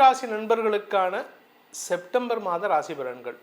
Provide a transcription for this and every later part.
ராசி நண்பர்களுக்கான செப்டம்பர் மாத ராசி பலன்கள்.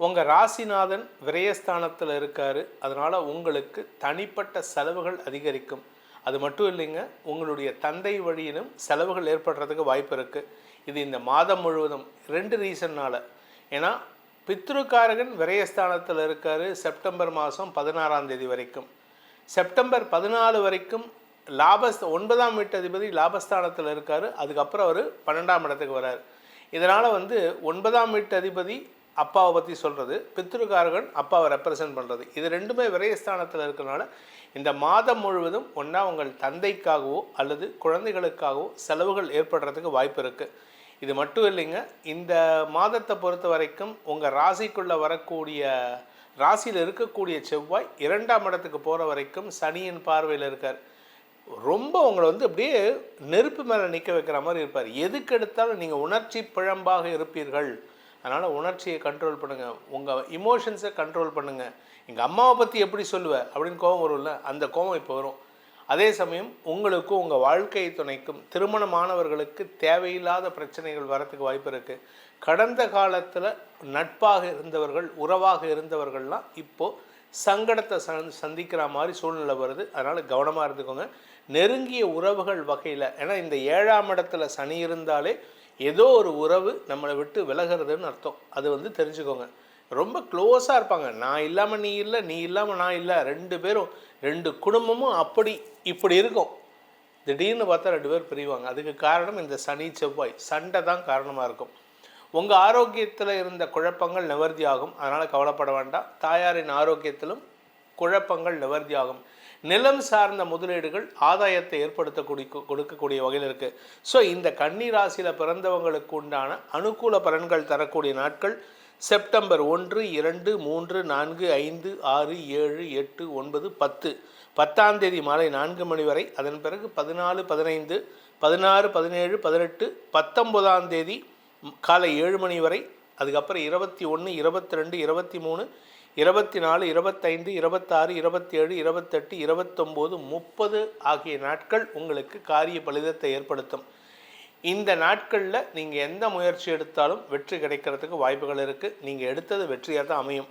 உங்கள் ராசிநாதன் விரயஸ்தானத்தில் இருக்கார். அதனால் உங்களுக்கு தனிப்பட்ட செலவுகள் அதிகரிக்கும். அது மட்டும் இல்லைங்க உங்களுடைய தந்தை வழியிலும் செலவுகள் ஏற்படுறதுக்கு வாய்ப்பு இருக்குது இது இந்த மாதம் முழுவதும் ரெண்டு ரீசன்னால் ஏன்னா பித்ருக்காரகன் விரயஸ்தானத்தில் இருக்கார். செப்டம்பர் மாதம் பதினாறாம் தேதி வரைக்கும். செப்டம்பர் பதினாலு வரைக்கும் லாபஸ்த ஒன்பதாம் வீட்டு அதிபதி லாபஸ்தானத்தில் இருக்கார். அதுக்கப்புறம் அவர் பன்னெண்டாம் இடத்துக்கு வர்றார் இதனால் வந்து ஒன்பதாம் வீட்டு அதிபதி அப்பாவை பற்றி சொல்கிறது பித்ருகாரகன் அப்பாவை ரெப்ரசன்ட் பண்ணுறது இது ரெண்டுமே விரயஸ்தானத்தில் இருக்கிறனால இந்த மாதம் முழுவதும் ஒன்றா உங்கள் தந்தைக்காகவோ அல்லது குழந்தைகளுக்காகவோ செலவுகள் ஏற்படுறதுக்கு வாய்ப்பு இருக்குது இது மட்டும் இல்லைங்க இந்த மாதத்தை பொறுத்த வரைக்கும் உங்கள் ராசிக்குள்ளே வரக்கூடிய ராசியில் இருக்கக்கூடிய செவ்வாய் இரண்டாம் இடத்துக்கு போகிற வரைக்கும் சனியின் பார்வையில் இருக்கார். ரொம்ப உங்களை வந்து அப்படியே நெருப்பு மேலே நிற்க வைக்கிற மாதிரி இருப்பார். எதுக்கு எடுத்தாலும் நீங்கள் உணர்ச்சி பிழம்பாக இருப்பீர்கள். அதனால் உணர்ச்சியை கண்ட்ரோல் பண்ணுங்கள் உங்கள் இமோஷன்ஸை கண்ட்ரோல் பண்ணுங்கள் எங்கள் அம்மாவை பற்றி எப்படி சொல்லுவேன் அப்படின்னு கோபம் வரும்ல? அந்த கோபம் இப்போ வரும். அதே சமயம் உங்களுக்கும் உங்கள் வாழ்க்கை துணைக்கும் திருமணமானவர்களுக்கு தேவையில்லாத பிரச்சனைகள் வரத்துக்கு வாய்ப்பு இருக்குது கடந்த காலத்தில் நட்பாக இருந்தவர்கள் உறவாக இருந்தவர்கள்லாம் இப்போது சங்கடத்தை சந் சந்திக்கிற மாதிரி சூழ்நிலை வருது. அதனால் கவனமாக இருந்துக்கோங்க. நெருங்கிய உறவுகள் வகையில் ஏன்னா இந்த ஏழாம் இடத்துல சனி இருந்தாலே ஏதோ ஒரு உறவு நம்மளை விட்டு விலகிறதுன்னு அர்த்தம். அது வந்து தெரிஞ்சுக்கோங்க. ரொம்ப க்ளோஸாக இருப்பாங்க. நான் இல்லாமல் நீ இல்லை நீ இல்லாமல் நான் இல்லை. ரெண்டு பேரும் ரெண்டு குடும்பமும் அப்படி இப்படி இருக்கும். திடீர்னு பார்த்தா ரெண்டு பேர் பிரிவாங்க. அதுக்கு காரணம் இந்த சனி செவ்வாய். சண்டை தான் காரணமாக இருக்கும். உங்கள் ஆரோக்கியத்தில் இருந்த குழப்பங்கள் நிவர்த்தியாகும். அதனால் கவலைப்பட வேண்டாம். தாயாரின் ஆரோக்கியத்திலும் குழப்பங்கள் நிவர்த்தியாகும். நிலம் சார்ந்த முதலீடுகள் ஆதாயத்தை ஏற்படுத்தக்கூடிய கொடுக்கக்கூடிய வகையில் இருக்குது ஸோ இந்த கன்னி ராசியில் பிறந்தவங்களுக்கு உண்டான அனுகூல பலன்கள் தரக்கூடிய நாட்கள் செப்டம்பர் ஒன்று இரண்டு மூன்று நான்கு ஐந்து ஆறு ஏழு எட்டு ஒன்பது பத்து. பத்தாம் தேதி மாலை நான்கு மணி வரை அதன் பிறகு பதினாலு பதினைந்து பதினாறு பதினேழு பதினெட்டு பத்தொன்பதாம் தேதி காலை ஏழு மணி வரை அதுக்கப்புறம் இருபத்தி ஒன்று இருபத்தி ரெண்டு இருபத்தி மூணு இருபத்தி நாலு இருபத்தைந்து இருபத்தாறு இருபத்தேழு இருபத்தெட்டு இருபத்தொம்போது முப்பது ஆகிய நாட்கள் உங்களுக்கு காரிய பலிதத்தை ஏற்படுத்தும். இந்த நாட்களில் நீங்கள் எந்த முயற்சி எடுத்தாலும் வெற்றி கிடைக்கிறதுக்கு வாய்ப்புகள் இருக்குது நீங்கள் எடுத்தது வெற்றியாக தான் அமையும்.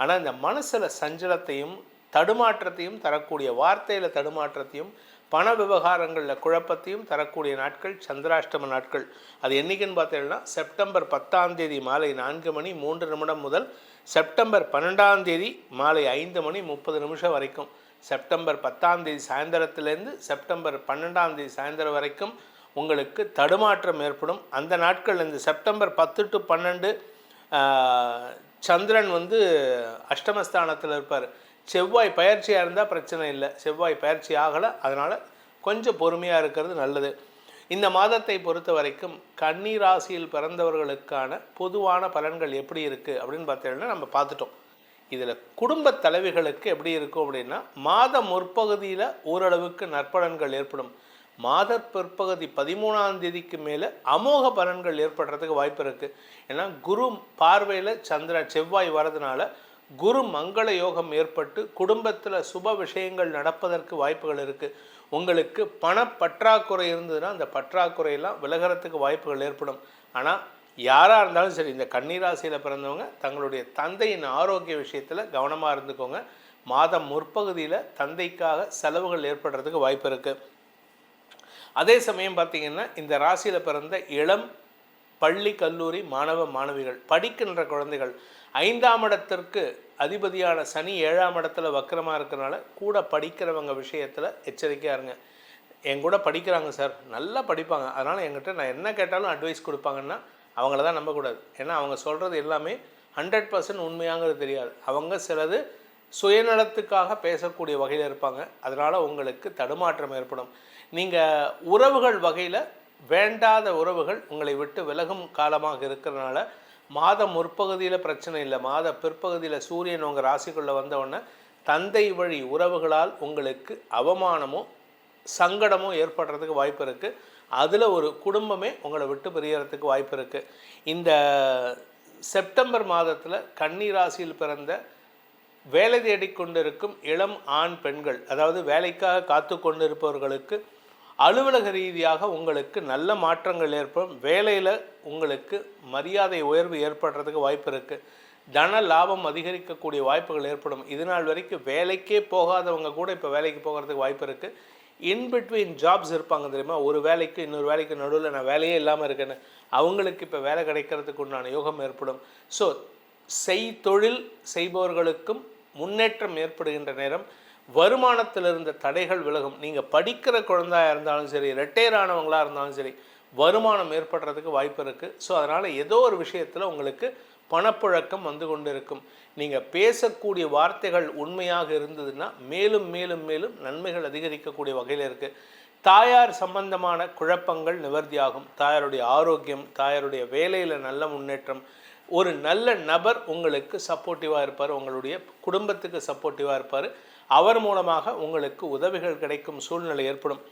ஆனால் இந்த மனசில் சஞ்சலத்தையும் தடுமாற்றத்தையும் தரக்கூடிய வார்த்தையில் தடுமாற்றத்தையும் பண விவகாரங்களில் குழப்பத்தையும் தரக்கூடிய நாட்கள் சந்திராஷ்டம நாட்கள். அது என்றைக்குன்னு பார்த்தீங்கன்னா செப்டம்பர் பத்தாம் தேதி மாலை நான்கு மணி மூன்று நிமிடம் முதல் செப்டம்பர் பன்னெண்டாம் தேதி மாலை ஐந்து மணி முப்பது நிமிஷம் வரைக்கும். செப்டம்பர் பத்தாம் தேதி சாயந்தரத்துலேருந்து செப்டம்பர் பன்னெண்டாம் தேதி சாயந்தரம் வரைக்கும் உங்களுக்கு தடுமாற்றம் ஏற்படும். அந்த நாட்கள் இந்த செப்டம்பர் பத்து டு பன்னெண்டு சந்திரன் வந்து அஷ்டமஸ்தானத்தில் இருப்பார். செவ்வாய் பயிற்சியாக இருந்தால் பிரச்சனை இல்லை. செவ்வாய் பயிற்சி ஆகலை அதனால் கொஞ்சம் பொறுமையாக இருக்கிறது நல்லது. இந்த மாதத்தை பொறுத்த வரைக்கும் கன்னி ராசியில் பிறந்தவர்களுக்கான பொதுவான பலன்கள் எப்படி இருக்குது அப்படின்னு பார்த்தீங்கன்னா நம்ம பார்த்துட்டோம். இதில் குடும்ப தலைவிகளுக்கு எப்படி இருக்கும் அப்படின்னா மாத முற்பகுதியில் ஓரளவுக்கு நற்பலன்கள் ஏற்படும். மாத பிற்பகுதி பதிமூணாம் தேதிக்கு மேலே அமோக பலன்கள் ஏற்படுறதுக்கு வாய்ப்பு இருக்குது ஏன்னா குரு பார்வையில் சந்திர செவ்வாய் வரதுனால குரு மங்கள யோகம் ஏற்பட்டு குடும்பத்தில் சுப விஷயங்கள் நடப்பதற்கு வாய்ப்புகள் இருக்குது உங்களுக்கு பண பற்றாக்குறை இருந்ததுன்னா அந்த பற்றாக்குறையெல்லாம் விலகிறதுக்கு வாய்ப்புகள் ஏற்படும். ஆனால் யாராக இருந்தாலும் சரி இந்த கன்னிராசியில் பிறந்தவங்க தங்களுடைய தந்தையின் ஆரோக்கிய விஷயத்தில் கவனமாக இருந்துக்கோங்க. மாதம் முற்பகுதியில் தந்தைக்காக செலவுகள் ஏற்படுறதுக்கு வாய்ப்பு இருக்குது அதே சமயம் பார்த்திங்கன்னா இந்த ராசியில் பிறந்த இளம் பள்ளி கல்லூரி மாணவ மாணவிகள் படிக்கின்ற குழந்தைகள் ஐந்தாம் இடத்திற்கு அதிபதியான சனி ஏழாம் இடத்துல வக்கரமாக இருக்கிறனால கூட படிக்கிறவங்க விஷயத்தில் எச்சரிக்கையாக இருங்க. என் கூட படிக்கிறாங்க சார். நல்லா படிப்பாங்க. அதனால் என்கிட்ட நான் என்ன கேட்டாலும் அட்வைஸ் கொடுப்பாங்கன்னா அவங்கள தான் நம்பக்கூடாது ஏன்னா அவங்க சொல்கிறது எல்லாமே ஹண்ட்ரட் பர்சன்ட் உண்மையாங்கிறது தெரியாது. அவங்க சிலது சுயநலத்துக்காக பேசக்கூடிய வகையில் இருப்பாங்க. அதனால் உங்களுக்கு தடுமாற்றம் ஏற்படும். நீங்கள் உறவுகள் வகையில் வேண்டாத உறவுகள் உங்களை விட்டு விலகும் காலமாக இருக்கிறனால மாத முற்பகுதியில் பிரச்சனை இல்லை. மாத பிற்பகுதியில் சூரியன் உங்கள் ராசிக்குள்ளே வந்தவுடனே தந்தை வழி உறவுகளால் உங்களுக்கு அவமானமோ சங்கடமோ ஏற்படுறதுக்கு வாய்ப்பு இருக்குது அதில் ஒரு குடும்பமே உங்களை விட்டு பிரியறதுக்கு வாய்ப்பு இருக்குது இந்த செப்டம்பர் மாதத்தில் கன்னி ராசியில் பிறந்த வேலை தேடிக்கொண்டிருக்கும் இளம் ஆண் பெண்கள் அதாவது வேலைக்காக காத்து கொண்டிருப்பவர்களுக்கு அலுவலக ரீதியாக உங்களுக்கு நல்ல மாற்றங்கள் ஏற்படும். வேலையில் உங்களுக்கு மரியாதை உயர்வு ஏற்படுறதுக்கு வாய்ப்பு இருக்குது தன லாபம் அதிகரிக்கக்கூடிய வாய்ப்புகள் ஏற்படும். இது நாள் வரைக்கும் வேலைக்கே போகாதவங்க கூட இப்போ வேலைக்கு போகிறதுக்கு வாய்ப்பு இருக்குது இன்பிட்வீன் ஜாப்ஸ் இருப்பாங்க தெரியுமா? ஒரு வேலைக்கு இன்னொரு வேலைக்கு நடுவில் நான் வேலையே இல்லாமல் இருக்கேன்னு. அவங்களுக்கு இப்போ வேலை கிடைக்கிறதுக்கு உண்டான யோகம் ஏற்படும். ஸோ செய் தொழில் செய்பவர்களுக்கும் முன்னேற்றம் ஏற்படுகின்ற நேரம். வருமானத்தில் இருந்த தடைகள் விலகும். நீங்கள் படிக்கிற குழந்தையாக இருந்தாலும் சரி ரிட்டையர் ஆனவங்களாக இருந்தாலும் சரி வருமானம் ஏற்படுறதுக்கு வாய்ப்பு இருக்குது ஸோ அதனால் ஏதோ ஒரு விஷயத்தில் உங்களுக்கு பணப்புழக்கம் வந்து கொண்டு இருக்கும் நீங்கள் பேசக்கூடிய வார்த்தைகள் உண்மையாக இருந்ததுன்னா மேலும் மேலும் மேலும் நன்மைகள் அதிகரிக்கக்கூடிய வகையில் இருக்குது தாயார் சம்பந்தமான குழப்பங்கள் நிவர்த்தியாகும். தாயாருடைய ஆரோக்கியம் தாயாருடைய வேலையில் நல்ல முன்னேற்றம் ஒரு நல்ல நபர் உங்களுக்கு சப்போர்ட்டிவாக இருப்பார் உங்களுடைய குடும்பத்துக்கு சப்போர்ட்டிவாக இருப்பார். அவர் மூலமாக உங்களுக்கு உதவிகள் கிடைக்கும் சூழ்நிலை ஏற்படும்.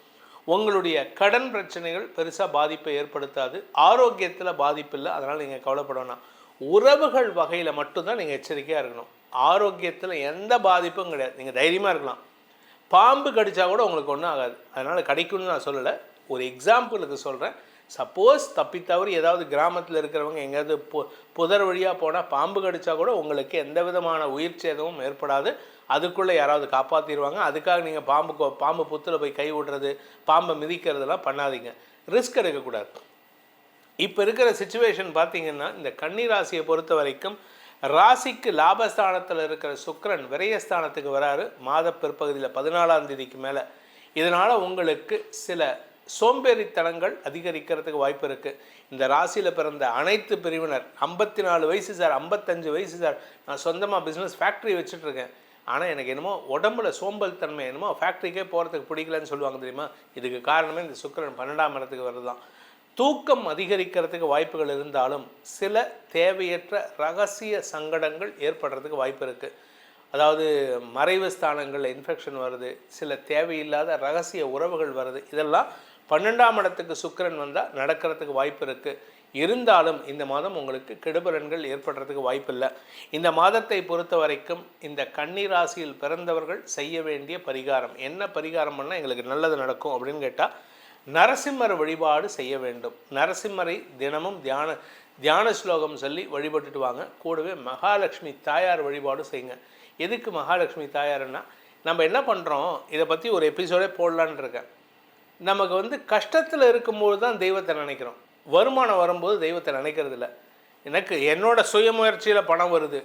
உங்களுடைய கடன் பிரச்சனைகள் பெருசாக பாதிப்பை ஏற்படுத்தாது. ஆரோக்கியத்தில் பாதிப்பு இல்லை அதனால் நீங்கள் கவலைப்பட வேணாம். உறவுகள் வகையில் மட்டும்தான் நீங்கள் எச்சரிக்கையாக இருக்கணும். ஆரோக்கியத்தில் எந்த பாதிப்பும் கிடையாது. நீங்கள் தைரியமாக இருக்கலாம். பாம்பு கடித்தா கூட உங்களுக்கு ஒன்றும் ஆகாது. அதனால் கடிக்கும்னு நான் சொல்லலை. ஒரு எக்ஸாம்பிளுக்கு சொல்கிறேன் சப்போஸ் தப்பி ஏதாவது கிராமத்தில் இருக்கிறவங்க எங்கேயாவது பு புதர் வழியாக போனால் பாம்பு கடிச்சா கூட உங்களுக்கு எந்த விதமான உயிர் சேதமும் ஏற்படாது. அதுக்குள்ளே யாராவது காப்பாற்றிடுவாங்க அதுக்காக நீங்கள் பாம்பு பாம்பு புத்தில் போய் கை விடுறது பாம்பை மிதிக்கிறதெல்லாம் பண்ணாதீங்க. ரிஸ்க் எடுக்கக்கூடாது. இப்போ இருக்கிற சுச்சுவேஷன் பார்த்தீங்கன்னா இந்த கன்னி ராசியை பொறுத்த வரைக்கும் ராசிக்கு லாபஸ்தானத்தில் இருக்கிற சுக்கரன் விரயஸ்தானத்துக்கு வராரு. மாத பிற்பகுதியில் பதினாலாம் தேதிக்கு மேலே. இதனால் உங்களுக்கு சில சோம்பேறித்தனங்கள் அதிகரிக்கிறதுக்கு வாய்ப்பு இருக்குது இந்த ராசியில் பிறந்த அனைத்து பிரிவினர் ஐம்பத்தி நாலு வயசு சார் ஐம்பத்தஞ்சு வயசு சார் நான் சொந்தமாக பிஸ்னஸ் ஃபேக்ட்ரி வச்சுட்ருக்கேன் ஆனால் எனக்கு என்னமோ உடம்புல சோம்பல் தன்மை என்னமோ ஃபேக்ட்ரிக்கே போகிறதுக்கு பிடிக்கலன்னு சொல்லுவாங்க தெரியுமா? இதுக்கு காரணமே இந்த சுக்கிரன் பன்னெண்டாம் இடத்துக்கு வருதான் தூக்கம் அதிகரிக்கிறதுக்கு வாய்ப்புகள் இருந்தாலும் சில தேவையற்ற ரகசிய சங்கடங்கள் ஏற்படுறதுக்கு வாய்ப்பு இருக்குது அதாவது மறைவு ஸ்தானங்களில் இன்ஃபெக்ஷன் வருது சில தேவையில்லாத ரகசிய உறவுகள் வருது. இதெல்லாம் பன்னெண்டாம் இடத்துக்கு சுக்கிரன் வந்தால் நடக்கிறதுக்கு வாய்ப்பு இருக்குது இருந்தாலும் இந்த மாதம் உங்களுக்கு கெடுபலன்கள் ஏற்படுறதுக்கு வாய்ப்பில்லை இந்த மாதத்தை பொறுத்த வரைக்கும் இந்த கன்னி ராசியில் பிறந்தவர்கள் செய்ய வேண்டிய பரிகாரம். என்ன பரிகாரம் பண்ணால் எங்களுக்கு நல்லது நடக்கும் அப்படின்னு கேட்டால் நரசிம்மர் வழிபாடு செய்ய வேண்டும். நரசிம்மரை தினமும் தியான தியான ஸ்லோகம் சொல்லி வழிபட்டுட்டு வாங்க. கூடவே மகாலட்சுமி தாயார் வழிபாடு செய்யுங்க. எதுக்கு மகாலட்சுமி தாயாருன்னா நம்ம என்ன பண்ணுறோம் இதை பற்றி ஒரு எபிசோடே போடலான் இருக்கேன். நமக்கு வந்து கஷ்டத்தில் இருக்கும்போது தான் தெய்வத்தை நினைக்கிறோம். வருமானம் வரும்போது தெய்வத்தை நினைக்கிறதில்ல. எனக்கு என்னோட சுயமுயற்சியில் பணம் வருது.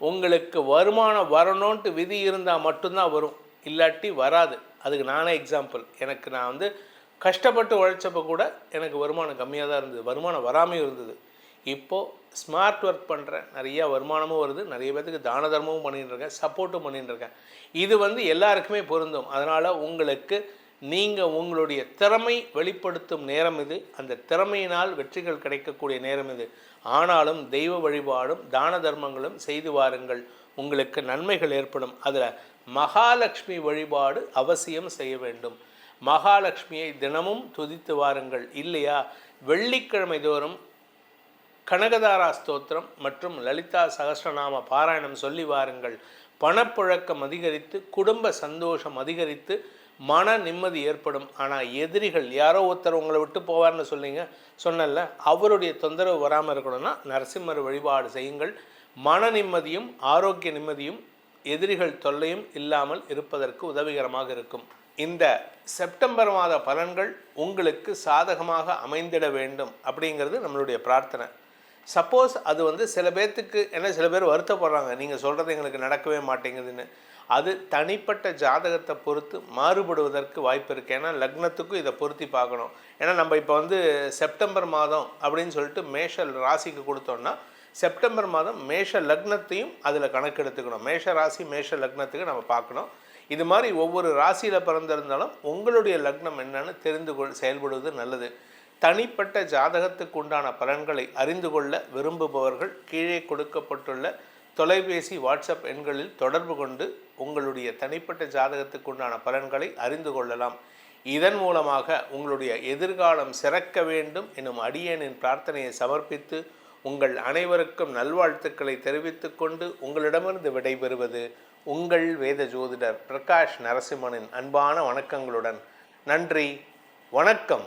உங்களுக்கு வருமானம் வரணுன்ட்டு விதி இருந்தால் மட்டும்தான் வரும். இல்லாட்டி வராது. அதுக்கு நானே எக்ஸாம்பிள் எனக்கு நான் வந்து கஷ்டப்பட்டு உழைச்சப்போ கூட எனக்கு வருமானம் கம்மியாக தான் இருந்தது. வருமானம் வராமையும் இருந்தது. இப்போது ஸ்மார்ட் ஒர்க் பண்ணுறேன் நிறைய வருமானமும் வருது. நிறைய பேத்துக்கு தான தர்மமும் பண்ணிகிட்டு இருக்கேன். சப்போர்ட்டும் பண்ணிகிட்டு இருக்கேன். இது வந்து எல்லாருக்குமே பொருந்தும். அதனால் உங்களுக்கு நீங்கள் உங்களுடைய திறமை வெளிப்படுத்தும் நேரம் இது. அந்த திறமையினால் வெற்றிகள் கிடைக்கக்கூடிய நேரம் இது. ஆனாலும் தெய்வ வழிபாடும் தான தர்மங்களும் செய்து வாருங்கள். உங்களுக்கு நன்மைகள் ஏற்படும். அதில் மகாலட்சுமி வழிபாடு அவசியம் செய்ய வேண்டும். மகாலட்சுமியை தினமும் துதித்து வாருங்கள். இல்லையா? வெள்ளிக்கிழமை தோறும் கனகதாரா ஸ்தோத்திரம் மற்றும் லலிதா சகசிரநாம பாராயணம் சொல்லி வாருங்கள். பணப்புழக்கம் அதிகரித்து குடும்ப சந்தோஷம் அதிகரித்து மன நிம்மதி ஏற்படும். ஆனால் எதிரிகள் யாரோ ஒருத்தர் உங்களை விட்டு போவார்னு சொன்னீங்க சொன்னல அவருடைய தொந்தரவு வராமல் இருக்கணும்னா நரசிம்மர் வழிபாடு செய்யுங்கள். மன நிம்மதியும் ஆரோக்கிய நிம்மதியும் எதிரிகள் தொல்லையும் இல்லாமல் இருப்பதற்கு உதவிகரமாக இருக்கும். இந்த செப்டம்பர் மாத பலன்கள் உங்களுக்கு சாதகமாக அமைந்திட வேண்டும் அப்படிங்கிறது நம்மளுடைய பிரார்த்தனை. சப்போஸ் அது வந்து சில பேர்த்துக்கு என்ன சில பேர் வருத்தப்படுறாங்க. நீங்கள் சொல்கிறது எங்களுக்கு நடக்கவே மாட்டேங்குதுன்னு. அது தனிப்பட்ட ஜாதகத்தை பொறுத்து மாறுபடுவதற்கு வாய்ப்பு இருக்குது ஏன்னா லக்னத்துக்கும் இதை பொருத்தி பார்க்கணும். ஏன்னா நம்ம இப்போ வந்து செப்டம்பர் மாதம் அப்படின்னு சொல்லிட்டு மேஷ ராசிக்கு கொடுத்தோம்னா செப்டம்பர் மாதம் மேஷ லக்னத்தையும் அதில் கணக்கெடுத்துக்கணும். மேஷ ராசி மேஷ லக்னத்துக்கு நம்ம பார்க்கணும். இது மாதிரி ஒவ்வொரு ராசியில் பிறந்திருந்தாலும் உங்களுடைய லக்னம் என்னன்னு தெரிந்து கொள் செயல்படுவது நல்லது. தனிப்பட்ட ஜாதகத்துக்கு உண்டான பலன்களை அறிந்து கொள்ள விரும்புபவர்கள் கீழே கொடுக்கப்பட்டுள்ள தொலைபேசி வாட்ஸ்அப் எண்களில் தொடர்பு கொண்டு உங்களுடைய தனிப்பட்ட ஜாதகத்துக்கு உண்டான பலன்களை அறிந்து கொள்ளலாம். இதன் மூலமாக உங்களுடைய எதிர்காலம் சிறக்க வேண்டும் எனும் அடியேனின் பிரார்த்தனையை சமர்ப்பித்து உங்கள் அனைவருக்கும் நல்வாழ்த்துக்களை தெரிவித்துக்கொண்டு உங்களிடமிருந்து விடைபெறுவது உங்கள் வேத ஜோதிடர் பிரகாஷ் நரசிம்மனின் அன்பான வணக்கங்களுடன். நன்றி வணக்கம்.